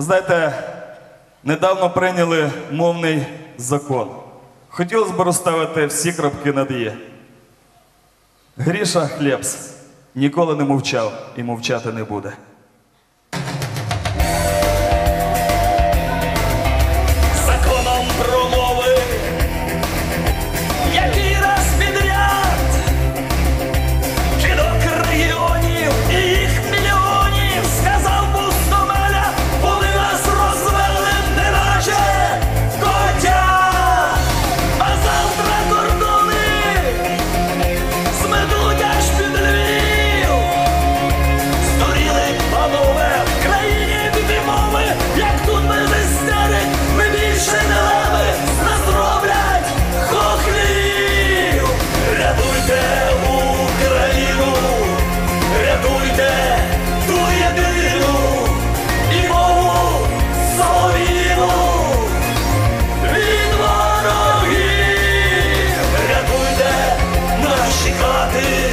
Знаєте, недавно прийняли мовний закон. Хотілося б розставити всі крапки над «і». Гріша Хлєбс ніколи не мовчав і мовчати не буде. 嘿